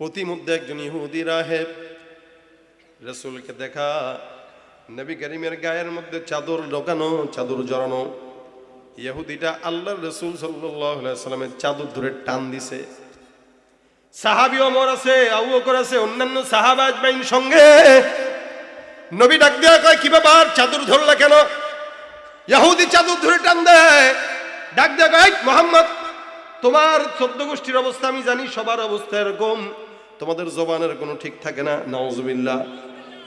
প্রতিমধ্যে একজন ইহুদি রাহেব রসুলকে দেখা, নবী করিমের গায়ের মধ্যে চাদর ঢোকানো, চাদর জড়ানো। ইহুদিটা আল্লাহ রসুল সাল্লামের চাদর ধরে টান দিছে। সাহাবি অমর আছে, আবু বকর আছে, অন্যান্য সাহাবাজ বাইন সঙ্গে নবী ডাক দেয়া কয়, কি ব্যাপার? চাদর ধরলা কেন? ইহুদি চাদর ধরে টান দেয়। ডাক দেয়া কয় মোহাম্মদ, তোমার চোদ্দ গোষ্ঠীর অবস্থা আমি জানি, সবার অবস্থা এরকম। তোমাদের জবানের কোনো ঠিক থাকে না? নওয়াজবিল্লা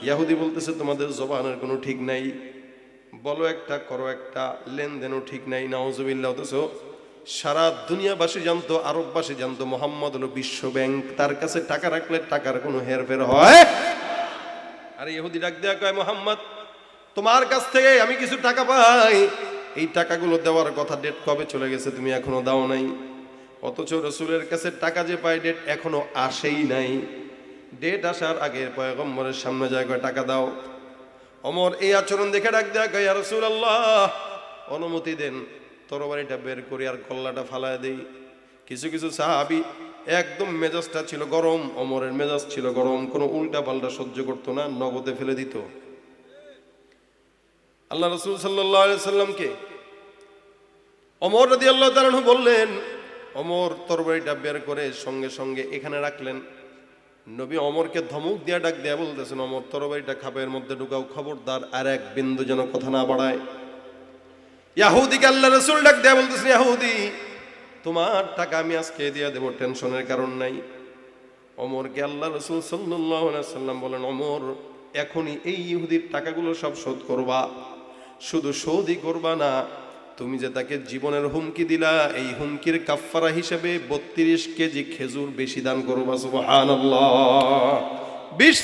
ইয়াহুদি বলতেছে, তোমাদের জবানের কোনো ঠিক নাই। বলো একটা, করো একটা, লেনদেনও ঠিক নাই। নওয়াজবিল্লা অথচ সারা দুনিয়াবাসী জানতো, আরববাসী জানতো, মোহাম্মদ হলো বিশ্ব ব্যাংক। তার কাছে টাকা রাখলে টাকার কোনো হেরফের হয়? আরে ইহুদি ডাক দেয়া কয়, মোহাম্মদ, তোমার কাছ থেকে আমি কিছু টাকা পাই। এই টাকাগুলো দেওয়ার কথা ডেট কবে চলে গেছে তুমি এখনও দাও নাই? অথচ রসুলের কাছে টাকা যে পাই ডেট এখনও আসেই নাই। ডেট আসার আগে পয়গম্বরের সামনে যায়, কয়, টাকা দাও। অমর এই আচরণ দেখে ডাক কয় রসুল আল্লাহ অনুমতি দেন, তরবারিটা বের করি আর কল্লাটা ফালায় দেই। কিছু কিছু সাহাবি একদম মেজাজটা ছিল গরম, অমরের মেজাজ ছিল গরম, কোনো উল্টা পাল্টা সহ্য করতো না, নগদে ফেলে দিত। আল্লাহ রসুল সাল্লাহ সাল্লামকে অমর রদি আল্লাহ তালু বললেন অমর তরবারিটা বের করে সঙ্গে সঙ্গে এখানে রাখলেন। নবী অমরকে ধমক দিয়া ডাক দেয়া বলতেছেন, অমর, তরবারিটা খাপের মধ্যে ঢুকাও, খবরদার আর এক বিন্দু যেন কথা না বাড়ায়। ইয়াহুদিকে আল্লাহ রসুল ডাক দেয়া বলতেছেন, ইয়াহুদি, তোমার টাকা আমি আজকে দিয়ে দেবো, টেনশনের কারণ নাই। অমরকে আল্লাহ রসুল সাল্লাম বলেন, অমর, এখনই এই ইহুদির টাকাগুলো সব শোধ করবা। শুধু শোধই করবা না তুমি যে তাকে জীবনের হুমকি দিলা, এই হুমকির কাফফারা হিসেবে বত্রিশ কেজি খেজুর বেশি দান করবা সুবহান বিশ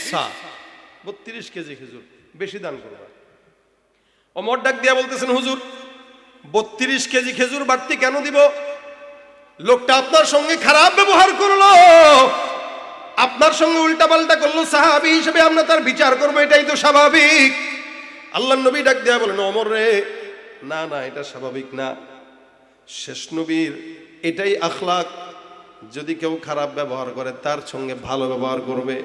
বত্রিশ কেজি খেজুর বেশি দান করবা। অমর ডাক দিয়া বলতেছেন, হুজুর, বত্রিশ কেজি খেজুর বাড়তি কেন দিব? লোকটা আপনার সঙ্গে খারাপ ব্যবহার করল। আপনার সঙ্গে উল্টা পাল্টা করল, সাহাবি হিসেবে আমরা তার বিচার করব, এটাই তো স্বাভাবিক। আল্লাহ নবী ডাক দেয়া বলেন, অমর রে না না, এটা স্বাভাবিক না। শেষ নবীর এটাই আখলাক। যদি কেউ খারাপ ব্যবহার করে, তার সঙ্গে ভালো ব্যবহার করবে।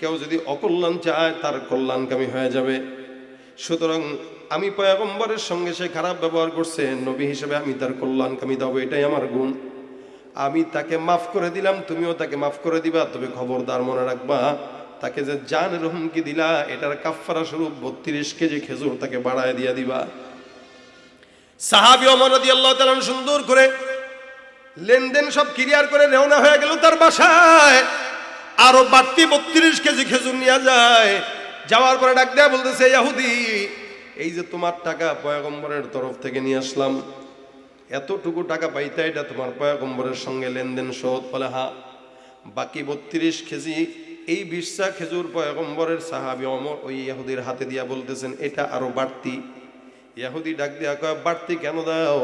কেউ যদি অকল্যাণ চায়, তার কল্যাণকামী হয়ে যাবে। সুতরাং আমি পয়াগম্বরের সঙ্গে সে খারাপ ব্যবহার করছে, নবী হিসেবে আমি তার কল্যাণকামী দেবো এটাই আমার গুণ। আমি তাকে মাফ করে দিলাম, তুমিও তাকে মাফ করে দিবা, তবে খবরদার মনে রাখবা, তাকে যে জানের হুমকি দিলা, এটার কাফফারা স্বরূপ বত্রিশ কেজি খেজুর তাকে বাড়ায় দিয়া দিবা। সাহাবি অমর আল্লাহ তালান সুন্দর করে লেনদেন সব ক্লিয়ার করে রওনা হয়ে গেল তার বাসায়। আরও বাড়তি বত্রিশ কেজি খেজুর নিয়ে যায়। যাওয়ার পরে ডাক দেয়া বলতেছে ইয়াহুদি, এই যে তোমার টাকা পয়াগম্বরের তরফ থেকে নিয়ে আসলাম। এতটুকু টাকা পাইতে এটা তোমার পয়াগম্বরের সঙ্গে লেনদেন শোধ। বলে, হা, বাকি বত্রিশ কেজি এই বিশ্বা খেজুর পয়গম্বরের সাহাবি অমর ওই ইয়াহুদির হাতে দিয়া বলতেছেন, এটা আরও বাড়তি। ইয়াহুদি ডাক দিয়া কয়, বাড়তি কেন দাও?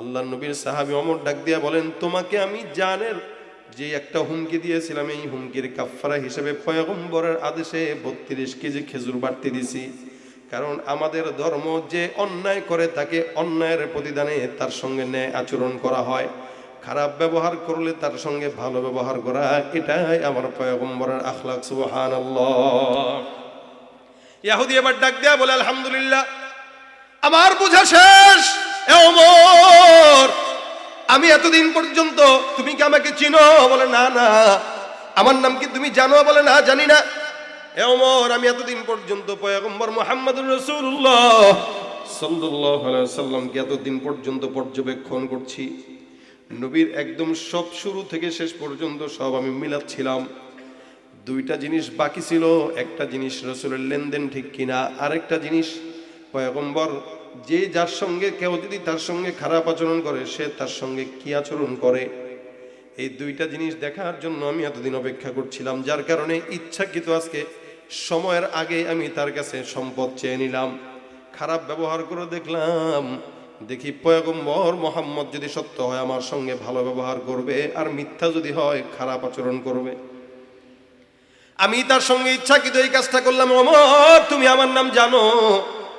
আল্লাহ নবীর সাহাবি অমর ডাক দিয়া বলেন, তোমাকে আমি জানের যে একটা হুমকি দিয়েছিলাম, এই হুমকির কাফফারা হিসেবে পয়গম্বরের আদেশে বত্রিশ কেজি খেজুর বাড়তি দিছি। কারণ আমাদের ধর্ম যে অন্যায় করে, তাকে অন্যায়ের প্রতিদানে তার সঙ্গে ন্যায় আচরণ করা হয়। খারাপ ব্যবহার করলে তার সঙ্গে ভালো ব্যবহার করা, এটাই আমার পয়গম্বরের আখলাক সুবহান ইয়াহুদি এবার ডাক দেয়া বলে, আলহামদুলিল্লাহ আমার বোঝা শেষ। এ ওমর, আমি এতদিন পর্যন্ত তুমি কি আমাকে চিনো বলে না না। আমার নাম কি তুমি জানো বলে না, জানি না। এ ওমর, আমি এতদিন পর্যন্ত পয়গম্বর মোহাম্মদুর রসুল্লাহ আলাইহি সাল্লামকে এতদিন পর্যন্ত পর্যবেক্ষণ করছি। নবীর একদম সব শুরু থেকে শেষ পর্যন্ত সব আমি মিলাচ্ছিলাম দুইটা জিনিস বাকি ছিল, একটা জিনিস রসুলের লেনদেন ঠিক কিনা, আরেকটা জিনিস পয়গম্বর, যে যার সঙ্গে, কেউ যদি তার সঙ্গে খারাপ আচরণ করে, সে তার সঙ্গে কি আচরণ করে? এই দুইটা জিনিস দেখার জন্য আমি এতদিন অপেক্ষা করছিলাম, যার কারণে ইচ্ছাকৃত আজকে সময়ের আগে আমি তার কাছে সম্পদ চেয়ে নিলাম। খারাপ ব্যবহার করে দেখলাম, দেখি পয়গম্বর মোহাম্মদ যদি সত্য হয়, আমার সঙ্গে ভালো ব্যবহার করবে, আর মিথ্যা যদি হয়, খারাপ আচরণ করবে। আমি তার সঙ্গে ইচ্ছাকৃত এই কাজটা করলাম অমর তুমি আমার নাম জানো।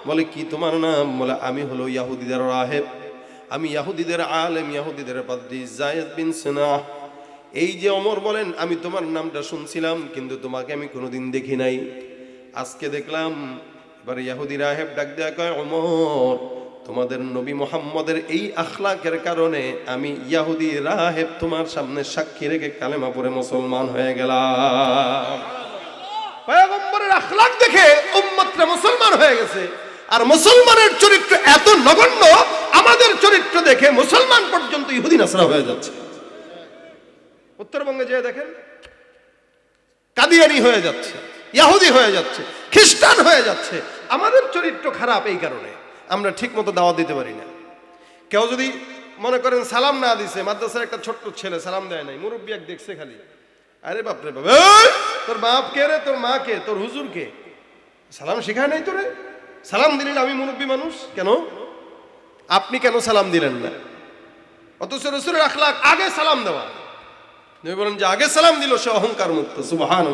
বলে, কি তোমার নাম? বলে, আমি হলো ইয়াহুদিদের রাহেব। আমি ইয়াহুদিদের আলেম, ইয়াহুদিদের পাদ্রি জায়েদ বিন সিনা এই যে অমর বলেন, আমি তোমার নামটা শুনছিলাম, কিন্তু তোমাকে আমি কোনোদিন দেখি নাই। আজকে দেখলাম, এবার ইয়াহুদি রাহেব ডাক দেয়া কয়, অমর, তোমাদের নবী মোহাম্মদের এই আখলাকের কারণে আমি ইয়াহুদি রাহেব তোমার সামনে সাক্ষী রেখে কালেমা পরে মুসলমান হয়ে গেলাম। আখলাক দেখে উম্মতরা মুসলমান হয়ে গেছে। আর মুসলমানের চরিত্র এত নগণ্য, আমাদের চরিত্র দেখে মুসলমান পর্যন্ত ইহুদি নাসরা হয়ে যাচ্ছে। উত্তরবঙ্গে যেয়ে দেখেন, কাদিয়ানি হয়ে যাচ্ছে, ইয়াহুদি হয়ে যাচ্ছে, খ্রিস্টান হয়ে যাচ্ছে। আমাদের চরিত্র খারাপ এই কারণে, আমরা ঠিক মতো দাওয়াত দিতে পারি না। কেউ যদি মনে করেন সালাম না দিছে, মাদ্রাসার একটা ছোট্ট ছেলে সালাম দেয় নাই, মুরব্বী এক দেখছে খালি, আরে বাপরে বাপ তোর বাপ কে রে, তোর মা কে, তোর হুজুর কে? সালাম শেখায় নাই তোরে? সালাম দিলেন আমি মুরব্বী মানুষ? কেন? আপনি কেন সালাম দিলেন না? অথচ রসুলের আখলাক আগে সালাম দেওয়া। নবী বলেন যে আগে সালাম দিল সে অহংকার মুক্ত সুবাহান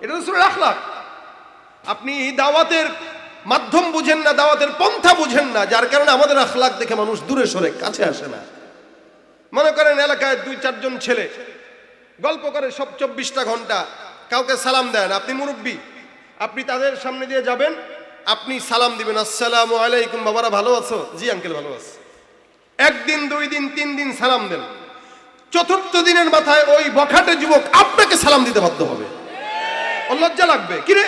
এটা রসুলের আখলাক। আপনি দাওয়াতের মাধ্যম বুঝেন না, দাওয়াতের পন্থা বুঝেন না, যার কারণে আমাদের আখলাক দেখে মানুষ দূরে সরে, কাছে আসে না। মনে করেন এলাকায় দুই, চারজন ছেলে গল্প করে সব চব্বিশটা ঘণ্টা কাউকে সালাম দেন আপনি মুরব্বী, আপনি তাদের সামনে দিয়ে যাবেন আপনি সালাম দিবেন, আসসালামু আলাইকুম, বাবারা ভালো আছো? জি, আঙ্কেল, ভালো আছো। একদিন, দুই দিন, তিন দিন সালাম দেন। চতুর্থ দিনের মাথায় ওই বখাটে যুবক আপনাকে সালাম দিতে বাধ্য হবে। লজ্জা লাগবে। কিরে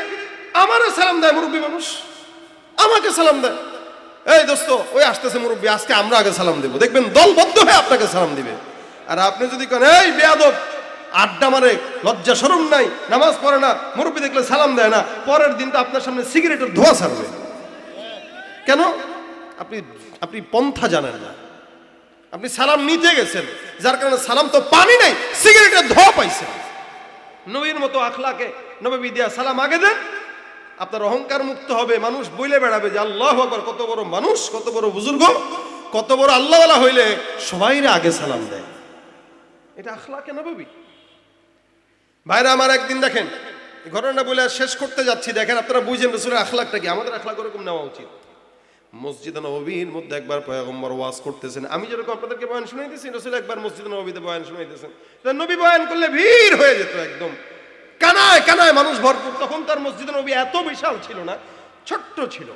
আমারও সালাম দেয়, মুরব্বী মানুষ। আমাকে সালাম দেয়। এই দোস্ত, ওই আসতেছে মুরব্বী, আজকে আমরা আগে সালাম দেবো। দেখবেন দলবদ্ধ হয়ে আপনাকে সালাম দিবে। আর আপনি যদি কেন, এই বেয়াদব আড্ডা মারে, লজ্জা সরম নাই, নামাজ পড়ে না, মুরব্বী দেখলে সালাম দেয় না, পরের দিন তো আপনার সামনে সিগারেটের ধোয়া ছাড়বে। কেন? আপনি আপনি পন্থা জানেন না। আপনি সালাম নিতে গেছেন, যার কারণে সালাম তো পানি নাই, সিগারেটের ধোয়া পাইছেন। নবীর মতো আখলাকে নবী দিয়া সালাম আগে দেন, আপনার অহংকার মুক্ত হবে, মানুষ বইলে বেড়াবে যে আল্লাহ আকবার, কত বড় মানুষ, কত বড় বুজুর্গ, কত বড় আল্লাহওয়ালা হইলে সবাই আগে সালাম দেয়। এটা আখলাকে নবী। ভাইরা, আমার একদিন দেখেন ঘটনাটা বলে শেষ করতে যাচ্ছি। দেখেন, আপনারা বুঝেন রসুলের আখলাকটা কি? আমাদের আখলাক ওরকম নেওয়া উচিত। মসজিদ নবীর মধ্যে একবার পয়গম্বর ওয়াজ করতেছেন। আমি যেরকম আপনাদেরকে বয়ান শুনাইতেছি, রসুল একবার মসজিদ নবীতে বয়ান শুনাইতেছেন। নবী বয়ান করলে ভিড় হয়ে যেত একদম। কানায় কানায় মানুষ ভরপুর। তখন তার মসজিদ নবী এত বিশাল ছিল না, ছোট্ট ছিল।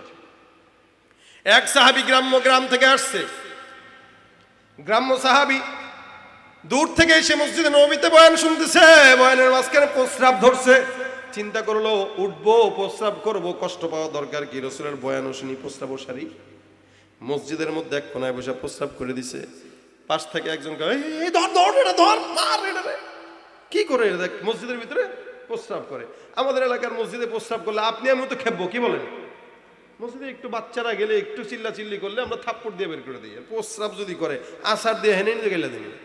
এক সাহাবি গ্রাম্য গ্রাম থেকে আসছে। গ্রাম্য সাহাবি দূর থেকে এসে মসজিদে নবীতে বয়ান শুনতেছে বয়ানের মাঝখানে প্রস্রাব ধরছে। চিন্তা করল উঠবো প্রস্রাব করব কষ্ট পাওয়া দরকার কি? রসুলের বয়ানও শুনি প্রস্রাব সারি। মসজিদের মধ্যে এক কোনায় বসে প্রস্রাব করে দিছে। পাশ থেকে একজন কয়, "এই, এই ধর ধর এটা ধর মার এটা রে।" কি করে দেখ মসজিদের ভিতরে প্রস্রাব করে। আমাদের এলাকার মসজিদে প্রস্রাব করলে আপনি আমি তো খেপবো কি বলেন? মসজিদে একটু বাচ্চারা গেলে একটু চিল্লা চিল্লি করলে আমরা থাপ্পড় দিয়ে বের করে দিই। প্রস্রাব যদি করে আসার দিয়ে হেনে গেলে দিই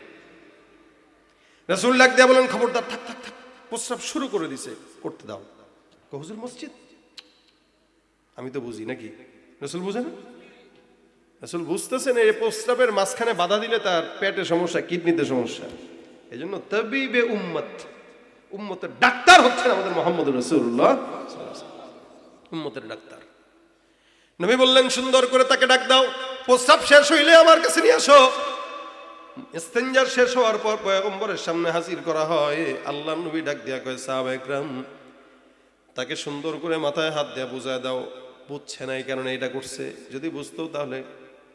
রসুল দিয়ে বলেন খবরদার, থাক থাক থাক। প্রস্রাব শুরু করে দিছে। করতে দাও। হুজুর মসজিদ? আমি তো বুঝি, নাকি? রসুল বুঝে না? রসুল বুঝতেছেন এই প্রস্রাবের মাঝখানে বাধা দিলে তার পেটে সমস্যা, কিডনিতে সমস্যা। এই জন্য তবিবে উম্মত। উম্মতের ডাক্তার হচ্ছেন আমাদের মোহাম্মদ রসুল্লাহ উম্মতের ডাক্তার। নবী বললেন, সুন্দর করে তাকে ডাক দাও। প্রস্রাব শেষ হইলে আমার কাছে নিয়ে আসো। ইস্তেঞ্জার শেষ হওয়ার পর পয়গম্বরের সামনে হাজির করা হয়। আল্লাহ নবী ডাক দিয়া কয়, সাহাব একরাম, তাকে সুন্দর করে মাথায় হাত দেয়া বুঝায় দাও। বুঝছে না এই কারণে এটা করছে। যদি বুঝতো তাহলে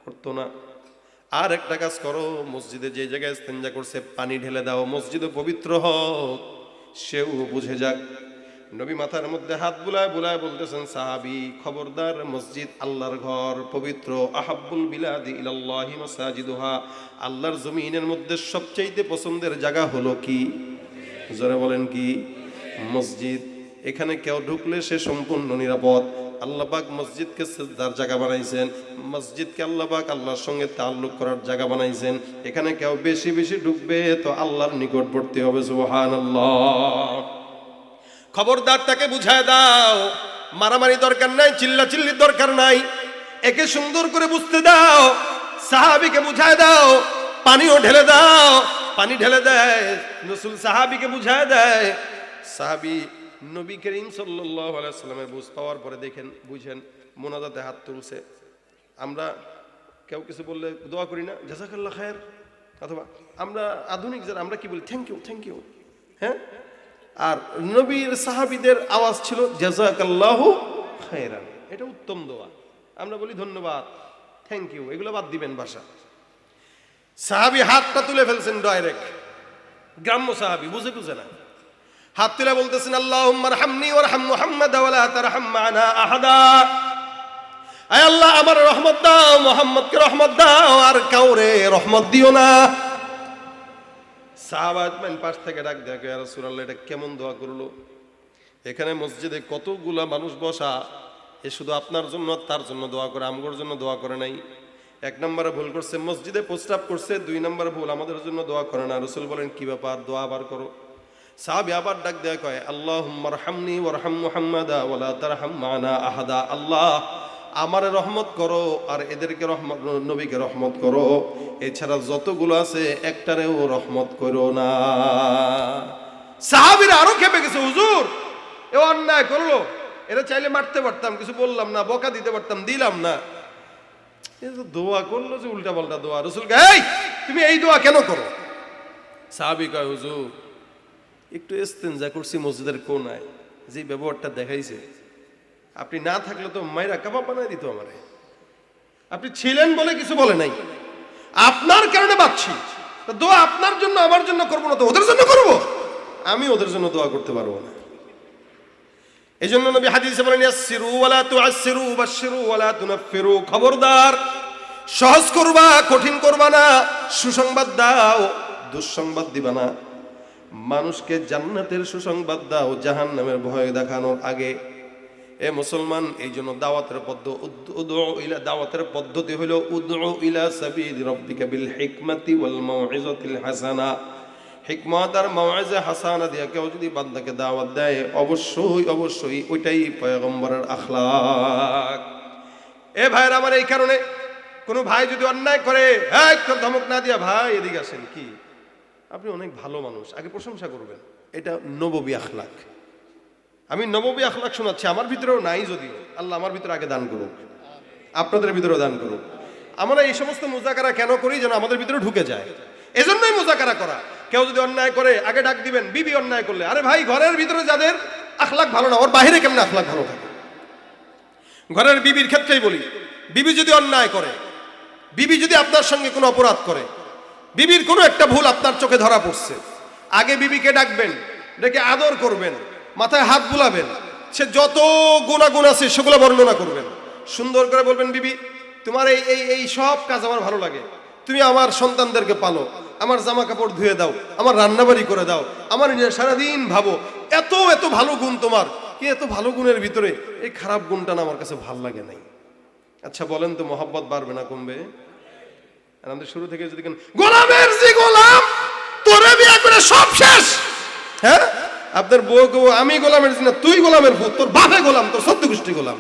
করতো না। আর একটা কাজ করো, মসজিদে যে জায়গায় ইস্তেঞ্জা করছে, পানি ঢেলে দাও, মসজিদও পবিত্র হোক, সেও বুঝে যাক। নবী মাথার মধ্যে হাত বুলায় বুলায় বলতেছেন, সাহাবি, খবরদার মসজিদ, আল্লাহর ঘর, পবিত্র, আহাব্বুল বিলাদি ইলাল্লাহি মাসাজিদুহা। আল্লাহর জমিনের মধ্যে সবচাইতে পছন্দের জায়গা হলো কি? জোরে বলেন কি? মসজিদ। এখানে কেউ ঢুকলে সে সম্পূর্ণ নিরাপদ। আল্লাহবাক মসজিদকে সেজদার জায়গা বানাইছেন। মসজিদকে আল্লাহবাক আল্লাহর সঙ্গে তাল্লুক করার জায়গা বানাইছেন। এখানে কেউ বেশি বেশি ঢুকবে, তো আল্লাহর নিকটবর্তী হবে, সুবহানাল্লাহ। খবরদার তাকে বুঝায় দাও। মারামারি দরকার নাই চিল্লা চিল্লির দরকার নাই। একে সুন্দর করে বুঝতে দাও, সাহাবিকে বুঝায় দাও, পানিও ঢেলে দাও। পানি ঢেলে দেয়, রসুল সাহাবিকে বুঝায় দেয়। সাহাবি নবী করিম সাল্লামের বুঝ পাওয়ার পরে দেখেন, বুঝেন, মোনাজাতে হাত তুলছে। আমরা কেউ কিছু বললে দোয়া করি না, জাজাকাল্লাহ খায়ের। অথবা আমরা আধুনিক যারা, আমরা কি বলি? থ্যাংক ইউ থ্যাংক ইউ হ্যাঁ? আর নবীর সাহাবিদের আওয়াজ ছিল জাজাকাল্লাহু খায়রান। এটা উত্তম দোয়া। আমরা বলি, ধন্যবাদ, থ্যাংক ইউ। এগুলো বাদ দিবেন বাসা সাহাবি হাতটা তুলে ফেলছেন ডাইরেক্ট। গ্রাম্য সাহাবি, বুঝে বুঝে না। হাত তুলে বলতেছেন আল্লাহ হামনি ওরহাম মুহাম্মদ ওয়ালা তারহাম মানা আহাদা। আয় আল্লাহ, আমার রহমত দাও, মোহাম্মদকে রহমত দাও, আর কাউরে রহমত দিও না। সাহাবাজমান পাশ থেকে ডাক দেখে আর সুরাল্লাহ এটা কেমন দোয়া করল? এখানে মসজিদে কতগুলা মানুষ বসা, এ শুধু আপনার জন্য তার জন্য দোয়া করে, আমগোর জন্য দোয়া করে নাই। এক নম্বরে ভুল করছে, মসজিদে প্রস্তাব করছে, দুই নম্বরে ভুল, আমাদের জন্য দোয়া করে না। রসুল বলেন, কি ব্যাপার, দোয়া আবার করো? সাহাবি আবার ডাক দেয়া কয় আল্লাহ হামনি ওরহাম মুহাম্মাদা ওয়ালা তারহাম মানা আহাদা, আল্লাহ আমারে রহমত করো, আর এদেরকে রহমত, নবীকে রহমত করো। এছাড়া যতগুলো আছে, একটারেও রহমত করো না। সাহাবিরা আরও খেপে গেছে, হুজুর, এ অন্যায় করল। এরা চাইলে মারতে পারতাম, কিছু বললাম না, বকা দিতে পারতাম, দিলাম না। দোয়া করল যে উল্টা পাল্টা দোয়া। রসুল এই, তুমি এই দোয়া কেন করো? সাহাবি কয়, হুজুর, একটু এস্তেঞ্জা করছি মসজিদের কোনায়। যে ব্যবহারটা দেখাইছে আপনি না থাকলে তো মায়েরা কাবাব বানায় দিত আমারে। আপনি ছিলেন বলে কিছু বলে নাই। আপনার কারণে বাচ্ছি। দোয়া আপনার জন্য, আমার জন্য করব না তো ওদের জন্য করব? আমি ওদের জন্য দোয়া করতে পারব না। এই জন্য নবী হাদিসে বলেন, ইয়াসসিরু ওয়ালা তুআসসিরু বাশশিরু ওয়ালা তুনাফফিরু। খবরদার, সহজ করবা, কঠিন করবা না, সুসংবাদ দাও, দুঃসংবাদ দিবা না। মানুষকে জান্নাতের সুসংবাদ দাও, জাহান্নামের ভয় দেখানোর আগে এ মুসলমান, এই জন্য দাওয়াতের পদ্ধ উদউ ইলা দাওয়াতের পদ্ধতি হলো উদউ ইলা সাবিল রাব্বিকা বিল হিকমাতি ওয়াল হাসানা। হিকমত আর মাওয়াজে হাসানা দিয়া কেউ যদি বান্দাকে দাওয়াত দেয়, অবশ্যই অবশ্যই ওইটাই পয়গম্বরের আখলাক। এ ভাইয়ের আমার এই কারণে কোনো ভাই যদি অন্যায় করে হ্যাঁ ধমক না দিয়া, ভাই, এদিকে আসেন কি? আপনি অনেক ভালো মানুষ, আগে প্রশংসা করবেন। এটা নববী আখলাক। আমি নববী আখলাক শোনাচ্ছি, আমার ভিতরেও নাই যদিও। আল্লাহ আমার ভিতরে আগে দান করুক। আপনাদের ভিতরেও দান করুক। আমরা এই সমস্ত মুজাকারা কেন করি যেন আমাদের ভিতরে ঢুকে যায়? এজন্যই মুজাকারা করা। কেউ যদি অন্যায় করে, আগে ডাক দিবেন, বিবি অন্যায় করলে। আরে ভাই, ঘরের ভিতরে যাদের আখলাক ভালো না, ওর বাইরে কেমন আখলাক ভালো থাকে? ঘরের বিবির ক্ষেত্রেই বলি, বিবি যদি অন্যায় করে, বিবি যদি আপনার সঙ্গে কোনো অপরাধ করে, বিবির কোনো একটা ভুল আপনার চোখে ধরা পড়ছে। আগে বিবিকে ডাকবেন, ডেকে আদর করবেন মাথায় হাত বুলাবেন। সে যত গুণাগুণ আছে সেগুলো বর্ণনা করবেন। সুন্দর করে বলবেন, বিবি, তোমার এই এই এই সব কাজ আমার ভালো লাগে। তুমি আমার সন্তানদেরকে পালো। আমার জামা কাপড় ধুয়ে দাও। আমার রান্নাবাড়ি করে দাও। আমার সারাদিন ভাবো। এত এত ভালো গুণ তোমার। কি এত ভালো গুণের ভিতরে এই খারাপ গুণটা না আমার কাছে ভালো লাগে নাই। আচ্ছা বলেন তো, মোহাব্বত বাড়বে না কমবে? আমাদের শুরু থেকে যদি গোলামের যে গোলাম, তোরে বিয়ে করে সব শেষ! হ্যাঁ? আপনার বউ কেউ আমি গোলামের না তুই গোলামের ভূত, তোর বাপে গোলাম, তোর সত্য গোষ্ঠী গোলাম।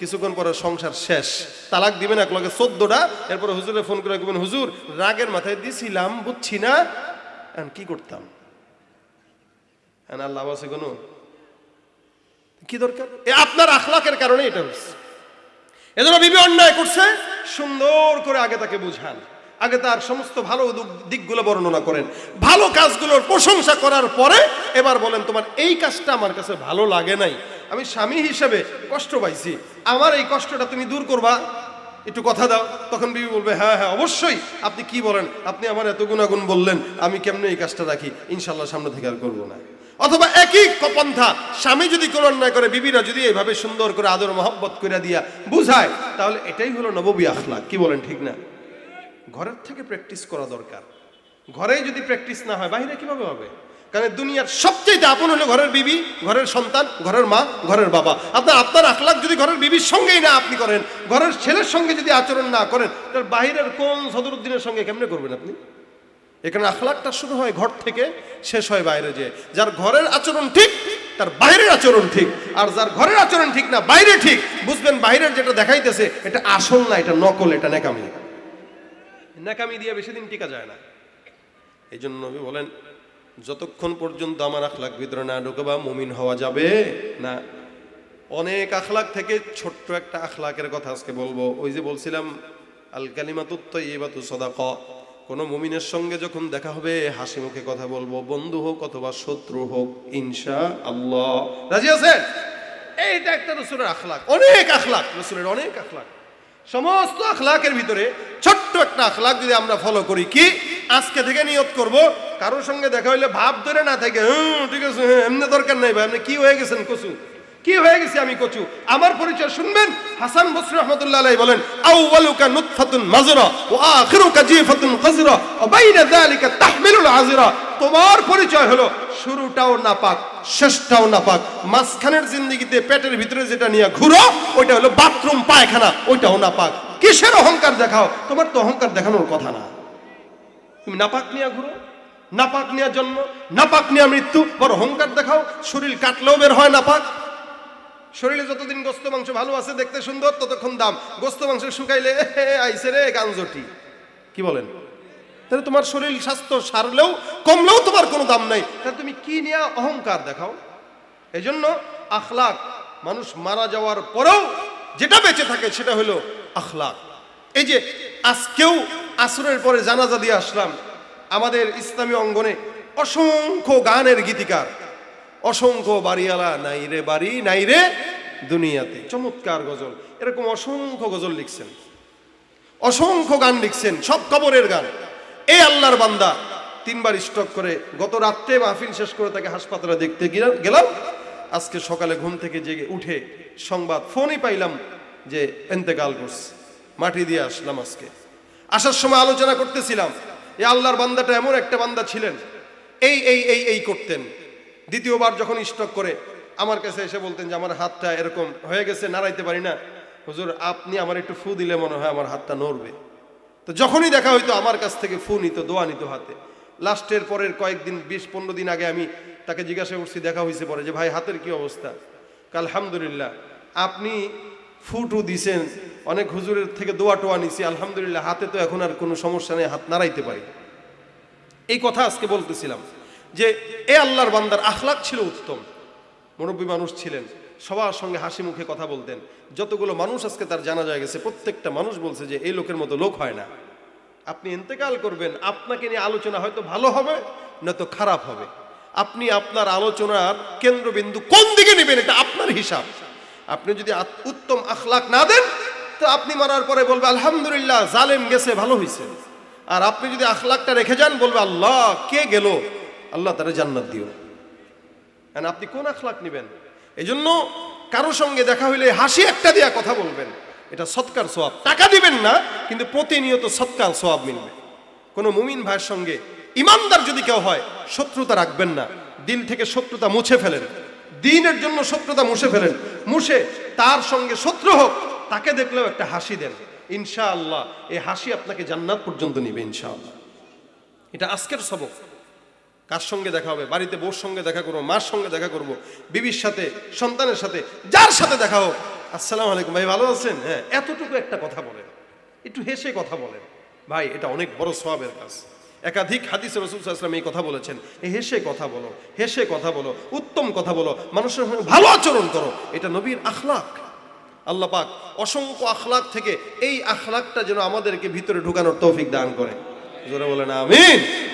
কিছুক্ষণ পরে সংসার শেষ। তালাক দিবেন এক লগে চোদ্দটা, এরপরে হুজুরে ফোন করে বলবেন হুজুর, রাগের মাথায় দিছিলাম, বুঝছি না। কি করতাম? আর লাভ আছে কোনো? কি দরকার? এ আপনার আখলাকের কারণে এটা হচ্ছে এজন্য বিবি অন্যায় করছে, সুন্দর করে আগে তাকে বুঝান। আগে তার সমস্ত ভালো দিকগুলো বর্ণনা করেন। ভালো কাজগুলোর প্রশংসা করার পরে এবার বলেন, তোমার এই কাজটা আমার কাছে ভালো লাগে নাই। আমি স্বামী হিসেবে কষ্ট পাইছি। আমার এই কষ্টটা তুমি দূর করবা। একটু কথা দাও। তখন বিবি বলবে হ্যাঁ হ্যাঁ অবশ্যই। আপনি কি বলেন? আপনি আমার এত গুণাগুণ বললেন, আমি কেমনে এই কাজটা রাখি? ইনশাল্লাহ সামনে থেকে আর করব না। অথবা একই পন্থা স্বামী যদি কোনো অন্যায় করে, বিবিরা যদি এইভাবে সুন্দর করে আদর মহব্বত করে দিয়া বুঝায়, তাহলে এটাই হলো নববী আখলাক। কি বলেন ঠিক না? ঘরের থেকে প্র্যাকটিস করা দরকার। ঘরেই যদি প্র্যাকটিস না হয় বাইরে কীভাবে হবে? কারণ দুনিয়ার সবচেয়ে আপন হলো ঘরের বিবি, ঘরের সন্তান, ঘরের মা, ঘরের বাবা। আপনার আপনার আখলাখ যদি ঘরের বিবির সঙ্গেই না আপনি করেন, ঘরের ছেলের সঙ্গে যদি আচরণ না করেন, তাহলে বাইরের কোন সদরুদ্দিনের সঙ্গে কেমনে করবেন আপনি? এখানে আখলাখটা শুরু হয় ঘর থেকে, শেষ হয় বাইরে যে যার ঘরের আচরণ ঠিক, তার বাইরের আচরণ ঠিক। আর যার ঘরের আচরণ ঠিক না, বাইরে ঠিক। বুঝবেন, বাইরের যেটা দেখাইতেছে, এটা আসল না, এটা নকল, এটা নেকামি নেকামি দিয়ে বেশি দিন টিকা যায় না। এই জন্য নবী বলেন, যতক্ষণ পর্যন্ত আমার আখলাক ভিতরে না ঢুকবা মুমিন হওয়া যাবে না, অনেক আখলাক থেকে ছোট্ট একটা আখলাকের কথা আজকে বলব। ওই যে বলছিলাম আল কালিমাতুত তৈবাতু সদাক, কোনো মুমিনের সঙ্গে যখন দেখা হবে, হাসি মুখে কথা বলব, বন্ধু হোক অথবা শত্রু হোক ইনশা আল্লাহ রাজি আছেন? এইটা একটা রসুলের আখলাক, অনেক আখলাক, রসুলের অনেক আখলাক। সমস্ত আখলাকের ভিতরে ছোট্ট একটা আখলাক যদি আমরা ফলো করি কি? আজকে থেকে নিয়ত করব। কারোর সঙ্গে দেখা হইলে ভাব ধরে না থাকে হুম ঠিক আছে হ্যাঁ, এমনি দরকার নাই ভাই আপনি কি হয়ে গেছেন কচু? কি হয়ে গেছে আমি কচু? আমার পরিচয় শুনবেন? হাসান বসরি রহমতুল্লাহ আলাইহি বলেন আউয়ালুকা নুতফাতুন মাজরা ওয়া আখিরুকা জিফাতুন কাজরা ওয়া বাইনা যালিকা তাহমিলুল আযরা। তোমার পরিচয় হলো। শুরুটাও নাপাক, শেষটাও নাপাক। মাঝখানের জিন্দগিতে পেটের ভিতরে যেটা নিয়ে ঘুরো, ওইটা হলো বাথরুম, পায়খানা, ওইটাও নাপাক। কিসের অহংকার দেখাও? তোমার তো অহংকার দেখানোর কথা না। তুমি নাপাক নিয়ে ঘুরো, নাপাক নিয়ে জন্ম, নাপাক নিয়ে মৃত্যু, বড় অহংকার দেখাও। শরীর কাটলেও বের হয় নাপাক। শরীরে যতদিন গোস্ত মাংস ভালো আছে, দেখতে সুন্দর, ততক্ষণ দাম। গোস্ত মাংস শুকাইলে আইসে রে গাঞ্জটি। কি বলেন? তাহলে তোমার শরীর স্বাস্থ্য সারলেও, কমলেও তোমার কোনো দাম নাই। তাহলে তুমি কি নিয়ে অহংকার দেখাও? এই জন্য আখলাক, মানুষ মারা যাওয়ার পরেও যেটা বেঁচে থাকে সেটা হলো আখলাক। এই যে আজকেও আসরের পরে জানাজা দিয়ে আসলাম, আমাদের ইসলামী অঙ্গনে অসংখ্য গানের গীতিকার, অসংখ্য বাড়িওয়ালা, নাই রে বাড়ি, নাই রে দুনিয়াতে চমৎকার গজল, এরকম অসংখ্য গজল লিখছেন। অসংখ্য গান লিখছেন, সব কবরের গান। এই আল্লাহর বান্দা। তিনবার স্টক করে গত রাত্রে মাহফিল শেষ করে তাকে হাসপাতালে দেখতে গেলাম। আজকে সকালে ঘুম থেকে জেগে উঠে সংবাদ ফোনই পাইলাম যে এন্তেকাল করছে। মাটি দিয়ে আসলাম আজকে। আসার সময় আলোচনা করতেছিলাম এই আল্লাহর বান্দাটা এমন একটা বান্দা ছিলেন। এই এই এই এই করতেন। দ্বিতীয়বার যখন স্টক করে আমার কাছে এসে বলতেন যে, আমার হাতটা এরকম হয়ে গেছে, নাড়াইতে পারি না। হুজুর, আপনি আমার একটু ফু দিলে মনে হয় আমার হাতটা নড়বে। তো যখনই দেখা হইতো আমার কাছ থেকে ফু নিত, দোয়া নিত হাতে। লাস্টের পরের কয়েকদিন, বিশ পনেরো দিন আগে আমি তাকে জিজ্ঞাসা করছি, দেখা হয়েছে পরে যে, ভাই, হাতের কি অবস্থা? আলহামদুলিল্লাহ, আপনি ফুটু দিছেন, অনেক হুজুরের থেকে দোয়া টোয়া নিছি, আলহামদুলিল্লাহ, হাতে তো এখন আর কোনো সমস্যা নেই, হাত নাড়াইতে পারি। এই কথা আজকে বলতেছিলাম যে, এ আল্লাহর বান্দার আখলাক ছিল উত্তম। মুরব্বী মানুষ ছিলেন। সবার সঙ্গে হাসি মুখে কথা বলতেন। যতগুলো মানুষ আজকে তার জানা যায় গেছে, প্রত্যেকটা মানুষ বলছে যে, এই লোকের মতো লোক হয় না। আপনি ইন্তেকাল করবেন, আপনাকে নিয়ে আলোচনা হয়তো ভালো হবে, নয়তো খারাপ হবে। আপনি আপনার আলোচনার কেন্দ্রবিন্দু কোন দিকে নেবেন, এটা আপনার হিসাব। আপনি যদি উত্তম আখলাক না দেন, তো আপনি মারার পরে বলবে, আলহামদুলিল্লাহ, জালেম গেছে, ভালো হয়েছে আর আপনি যদি আখলাকটা রেখে যান, বলবে, আল্লাহ, কে গেল? আল্লাহ তারা জান্নাত দিও। And আপনি কোন আখলাক নেবেন? এই জন্য কারও সঙ্গে দেখা হইলে হাসি একটা দিয়া কথা বলবেন। এটা সৎকার সোয়াব টাকা দিবেন না, কিন্তু প্রতিনিয়ত সৎকার সোয়াব মিলবে। কোনো মুমিন ভাইয়ের সঙ্গে ইমানদার যদি কেউ হয়, শত্রুতা রাখবেন না। দিন থেকে শত্রুতা মুছে ফেলেন। দিনের জন্য শত্রুতা মুছে ফেলেন। মুছে, তার সঙ্গে শত্রু হোক, তাকে দেখলেও একটা হাসি দেন। ইনশাআল্লাহ, এই হাসি আপনাকে জান্নাত পর্যন্ত নিবে ইনশাআল্লাহ। এটা আজকের সবক। কার সঙ্গে দেখা হবে? বাড়িতে বউর সঙ্গে দেখা করব, মার সঙ্গে দেখা করব, বিবির সাথে, সন্তানের সাথে, যার সাথে দেখা হোক। আসসালামু আলাইকুম, ভাই ভালো আছেন? হ্যাঁ এতটুকু একটা কথা বলেন। একটু হেসে কথা বলেন। ভাই, এটা অনেক বড় সওয়াবের কাজ। একাধিক হাদিস রসুল এই কথা বলেছেন। হেসে কথা বলো, হেসে কথা বলো, উত্তম কথা বলো, মানুষের সঙ্গে ভালো আচরণ করো। এটা নবীর আখলাক। আল্লাহ পাক অসংখ্য আখলাক থেকে এই আখলাকটা যেন আমাদেরকে ভিতরে ঢুকানোর তৌফিক দান করে। জোরে বলেন, আমিন।